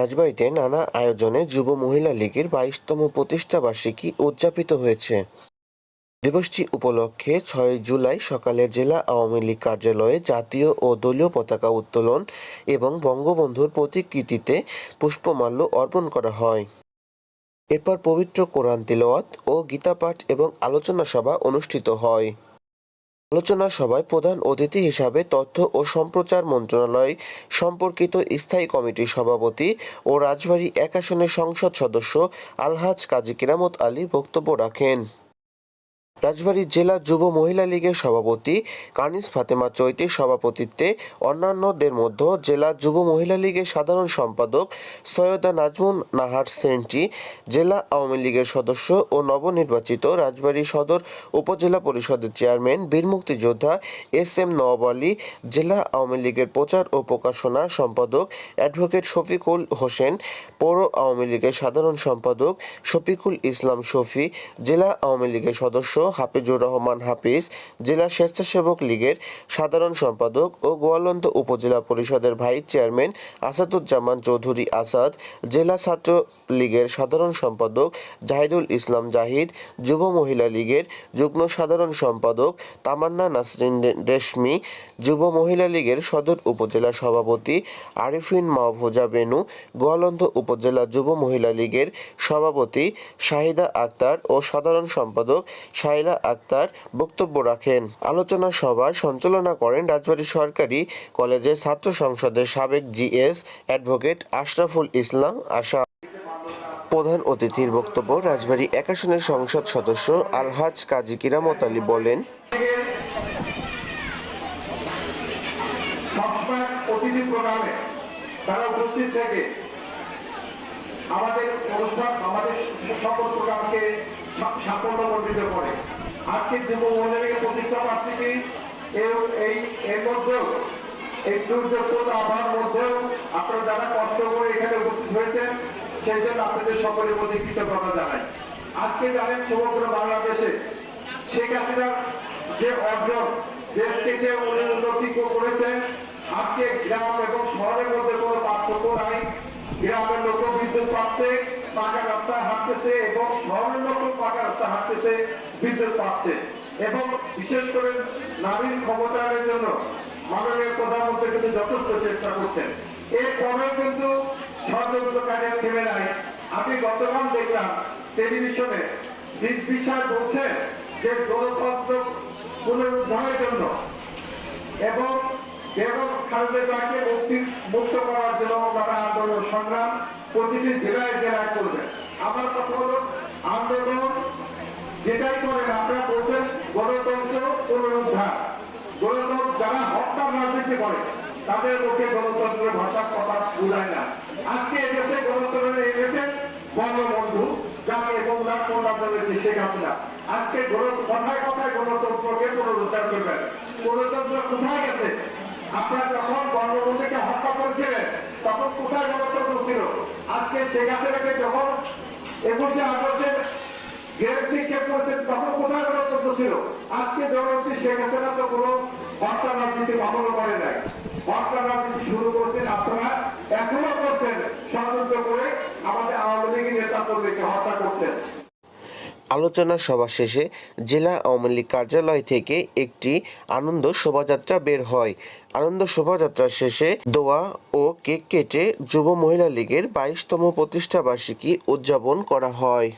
রাজবাড়ীতে নানা আয়োজনে যুব মহিলা লীগের বাইশতম প্রতিষ্ঠা বার্ষিকী উদযাপিত হয়েছে। দিবসটি উপলক্ষে ছয় জুলাই সকালে জেলা আওয়ামী লীগ কার্যালয়ে জাতীয় ও দলীয় পতাকা উত্তোলন এবং বঙ্গবন্ধুর প্রতিকৃতিতে পুষ্পমাল্য অর্পণ করা হয়। এরপর পবিত্র কোরআন তিলাওয়াত ও গীতাপাঠ এবং আলোচনা সভা অনুষ্ঠিত হয়। আলোচনা সভায় প্রধান অতিথি হিসাবে তথ্য ও সম্প্রচার মন্ত্রণালয় সম্পর্কিত স্থায়ী কমিটির সভাপতি ও রাজবাড়ী এক আসনের সংসদ সদস্য আলহাজ কাজী কিরামত আলী বক্তব্য রাখেন। রাজবাড়ী জেলা যুব মহিলা লীগের সভাপতি কানিস ফাতেমা চৈতির সভাপতিত্বে অন্যান্যদের মধ্যে জেলা যুব মহিলা লীগের সাধারণ সম্পাদক সৈয়দা নাজমুন নাহার সেন্টি, জেলা আওয়ামী লীগের সদস্য ও নবনির্বাচিত রাজবাড়ী সদর উপজেলা পরিষদের চেয়ারম্যান, বীর মুক্তিযোদ্ধা এস এম নওয়াব আলী, জেলা আওয়ামী লীগের প্রচার ও প্রকাশনা সম্পাদক অ্যাডভোকেট শফিকুল হোসেন, পৌর আওয়ামী লীগের সাধারণ সম্পাদক শফিকুল ইসলাম শফি, জেলা আওয়ামী লীগের সদস্য হাফিজুর রহমান হাফিজ, জেলা স্বেচ্ছাসেবক লীগের সাধারণ সম্পাদক ও গোয়ালন্দ উপজেলা পরিষদের ভাইস চেয়ারম্যান আসাদুজ্জামান চৌধুরী আসাদ, জেলা ছাত্র লীগের সাধারণ সম্পাদক জাহিদুল ইসলাম জাহিদ, যুব মহিলা লীগের যুগ্ম সাধারণ সম্পাদক তামান্না নাসরিন রেশমি, যুব মহিলা লীগের সদর উপজেলা সভাপতি আরিফিন মাহফুজা বেনু, গোয়ালন্দ উপজেলা যুব মহিলা লীগের সভাপতি শাহিদা আক্তার ও সাধারণ সম্পাদক শাইলা আক্তার বক্তব্য রাখেন। আলোচনা সভায় সঞ্চালনা করেন রাজবাড়ী সরকারি কলেজের ছাত্র সংসদের সাবেক জিএস অ্যাডভোকেট আশরাফুল ইসলাম আশা। প্রধান অতিথির বক্তব্য, রাজবাড়ী একাশনের সংসদ সদস্য আলহাজ কাজী কিরামত আলী বলেন তারা উপস্থিত থেকে আমাদের অনুষ্ঠান, আমাদের সকল প্রোগ্রামকে সা- সাফল্যমণ্ডিত করে। আজকে যুব মহিলাকে প্রতিষ্ঠা বার্ষিকী এই মধ্যেও, এই দুর্যোগপূর্ণ আবহাওয়ার মধ্যেও আপনারা যারা কষ্ট করে এখানে উপস্থিত হয়েছেন, সেই জন্য আপনাদের সকলের প্রতি কৃতজ্ঞতা জানাই। আজকে জানেন সমগ্র বাংলাদেশে শেখ হাসিনার যে অর্জন দেশকে যে উন্নতি করেছেন, আজকে গ্রাম এবং শহরের মধ্যে কোনো পার্থক্য নাই। গ্রামের লোক বিদ্যুৎ পাচ্ছে পাকা রাস্তায় হাঁটতেছে এবং শহরের লোক পাকা রাস্তায় হাঁটতেছে, বিদ্যুৎ পাচ্ছে। এবং বিশেষ করে নারীর ক্ষমতায়নের জন্য মাননীয় প্রধানমন্ত্রী কিন্তু যথেষ্ট চেষ্টা করছেন। এরপরেও কিন্তু ষড়যন্ত্রকারীরা থেমে নাই। আমি গতকাল দেখলাম টেলিভিশনে নির্বিশাল বলছে যে গণতন্ত্র পুনরুদ্ধারের জন্য এবং বেগম খালেদা জিয়াকে মুক্তি মুক্ত করার জন্য তারা আন্দোলন সংগ্রাম প্রতিটি জেলায় জেলায় করবেন আমার কথা হলো, আন্দোলন যেটাই করেন আপনারা বলছেন, গণতন্ত্র পুনরুদ্ধার। গণতন্ত্র যারা হত্যা রাজনীতি করে, তাদের পক্ষে গণতন্ত্রের ভাষার কথা বোঝায় না। আজকে এদেশে গণতন্ত্রের এনেছেন বঙ্গবন্ধু যাকে এবং তার কন্যাদের শেখ হাসিনা আজকে কথায় কথায় গণতন্ত্রকে পুনরুদ্ধার করবেন। গণতন্ত্র কোথায়? তখন কোথায় গণতন্ত্র ছিল? আজকে শেখ হাসিনাকে যখন একুশে আগস্টের তখন কোথায় গণতন্ত্র ছিল? আজকে জনগণটি শেখ হাসিনা তো কোনো হত্যা রাজনীতি মামলা করে নাই। আলোচনা সভা শেষে জেলা আওয়ামী লীগ কার্যালয় থেকে একটি আনন্দ শোভাযাত্রা বের হয়। আনন্দ শোভাযাত্রা শেষে দোয়া ও কেক কেটে যুব মহিলা লীগের বাইশতম প্রতিষ্ঠা বার্ষিকী উদযাপন করা হয়।